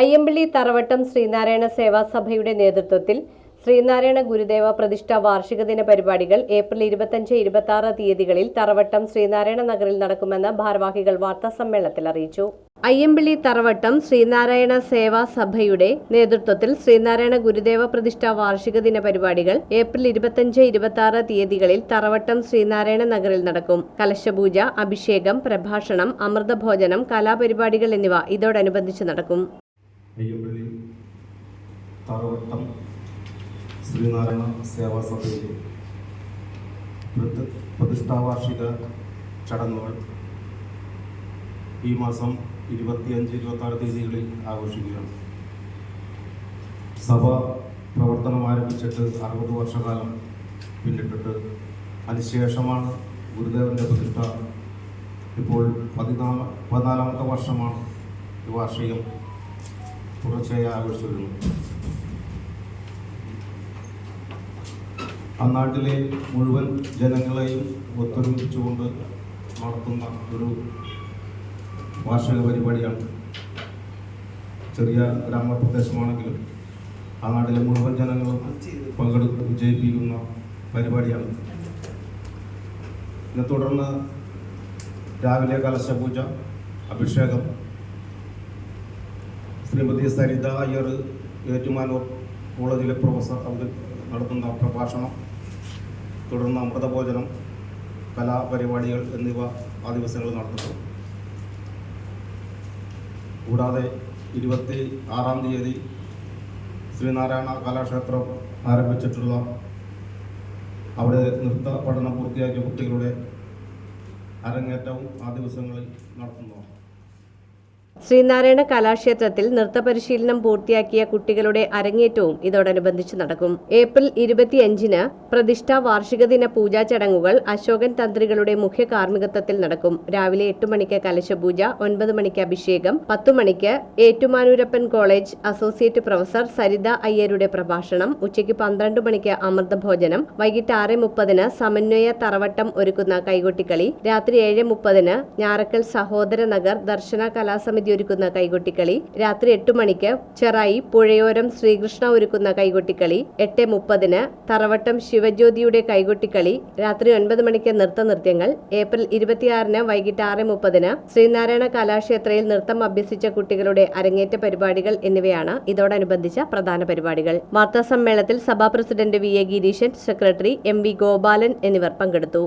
അയ്യമ്പള്ളി തറവട്ടം ശ്രീനാരായണ സേവാ സഭയുടെ നേതൃത്വത്തിൽ ശ്രീനാരായണ ഗുരുദേവ പ്രതിഷ്ഠ വാർഷിക ദിന പരിപാടികൾ ഏപ്രിൽ ഇരുപത്തഞ്ച് ഇരുപത്തി ആറ് തീയതികളിൽ തറവട്ടം ശ്രീനാരായണ നഗറിൽ നടക്കുമെന്ന് ഭാരവാഹികൾ വാർത്താ സമ്മേളനത്തിൽ അറിയിച്ചു. അയ്യമ്പള്ളി തറവട്ടം ശ്രീനാരായണ സേവാ സഭയുടെ നേതൃത്വത്തിൽ ശ്രീനാരായണ ഗുരുദേവ പ്രതിഷ്ഠ വാർഷിക ദിന പരിപാടികൾ ഏപ്രിൽ ഇരുപത്തഞ്ച് ഇരുപത്തി ആറ് തീയതികളിൽ തറവട്ടം ശ്രീനാരായണ നഗറിൽ നടക്കും. കലശപൂജ അഭിഷേകം പ്രഭാഷണം അമൃതഭോജനം കലാപരിപാടികൾ എന്നിവ ഇതോടനുബന്ധിച്ച് നടക്കും. അയ്യമ്പള്ളി തറവട്ടം ശ്രീനാരായണ സേവാ സഭയിലെ പ്രതി- പ്രതിഷ്ഠാവാർഷിക ചടങ്ങുകൾ ഈ മാസം ഇരുപത്തിയഞ്ച് ഇരുപത്തി ആറ് തീയതികളിൽ ആഘോഷിക്കുകയാണ്. സഭ പ്രവർത്തനം ആരംഭിച്ചിട്ട് അറുപത് വർഷകാലം പിന്നിട്ടിട്ട് അതിനുശേഷമാണ് ഗുരുദേവന്റെ പ്രതിഷ്ഠ. ഇപ്പോൾ പതിനാല് പതിനാലാമത്തെ വർഷമാണ് വാർഷികം. തുടർച്ചയായി ആഘോഷിച്ചു വരുന്നു ആ നാട്ടിലെ മുഴുവൻ ജനങ്ങളെയും ഒത്തൊരുമിച്ചുകൊണ്ട് നടത്തുന്ന ഒരു വാർഷിക പരിപാടിയാണ് ചെറിയ ഗ്രാമപ്രദേശമാണെങ്കിലും ആ നാട്ടിലെ മുഴുവൻ ജനങ്ങളും പങ്കെടുത്ത് വിജയിപ്പിക്കുന്ന പരിപാടിയാണ്. ഇതിനെ തുടർന്ന് രാവിലെ കലശപൂജ അഭിഷേകം ശ്രീമതി സരിത അയ്യർ ഏറ്റുമാനൂർ കോളേജിലെ പ്രൊഫസർ അവർ നടത്തുന്ന പ്രഭാഷണം തുടർന്ന് അമൃതഭോജനം കലാപരിപാടികൾ എന്നിവ ആ ദിവസങ്ങളിൽ നടത്തുന്നു കൂടാതെ ഇരുപത്തി ആറാം തീയതി ശ്രീനാരായണ കലാക്ഷേത്രം ആരംഭിച്ചിട്ടുള്ള അവിടെ നൃത്ത പഠനം പൂർത്തിയാക്കിയ കുട്ടികളുടെ അരങ്ങേറ്റവും ആ ദിവസങ്ങളിൽ നടത്തുന്നതാണ്. ശ്രീനാരായണ കലാക്ഷേത്രത്തിൽ നൃത്തപരിശീലനം പൂർത്തിയാക്കിയ കുട്ടികളുടെ അരങ്ങേറ്റവും ഇതോടനുബന്ധിച്ച് നടക്കും. ഏപ്രിൽ ഇരുപത്തിയഞ്ചിന് പ്രതിഷ്ഠാ വാർഷിക ദിന പൂജാ ചടങ്ങുകൾ അശോകൻ തന്ത്രികളുടെ മുഖ്യ കാർമ്മികത്വത്തിൽ നടക്കും. രാവിലെ എട്ട് മണിക്ക് കലശപൂജ ഒൻപത് മണിക്ക് അഭിഷേകം പത്തു മണിക്ക് Ettumanoorappan college associate professor Saritha അയ്യരുടെ പ്രഭാഷണം ഉച്ചയ്ക്ക് പന്ത്രണ്ട് മണിക്ക് അമൃതഭോജനം വൈകിട്ട് ആറ് മുപ്പതിന് സമന്വയ തറവട്ടം ഒരുക്കുന്ന കൈകൊട്ടിക്കളി രാത്രി ഏഴ് മുപ്പതിന് ഞാറക്കൽ സഹോദര നഗർ ദർശന കലാസമിതി ഒരുക്കുന്ന കൈകൊട്ടിക്കളി. രാത്രി എട്ട് മണിക്ക് ചെറായി പുഴയോരം ശ്രീകൃഷ്ണ ഒരുക്കുന്ന കൈകൊട്ടിക്കളി. എട്ട് മുപ്പതിന് തറവട്ടം ശിവജ്യോതിയുടെ കൈകൊട്ടിക്കളി. രാത്രി ഒൻപത് മണിക്ക് നൃത്ത നൃത്യങ്ങൾ. ഏപ്രിൽ ഇരുപത്തിയാറിന് വൈകിട്ട് ആറ് മുപ്പതിന് ശ്രീനാരായണ കലാക്ഷേത്രയിൽ നൃത്തം അഭ്യസിച്ച കുട്ടികളുടെ അരങ്ങേറ്റ പരിപാടികൾ എന്നിവയാണ് ഇതോടനുബന്ധിച്ച പ്രധാന പരിപാടികൾ. വാർത്താ സമ്മേളനത്തിൽ സഭാ president V A Gireeshan secretary M V Gopalan എന്നിവർ പങ്കെടുത്തു.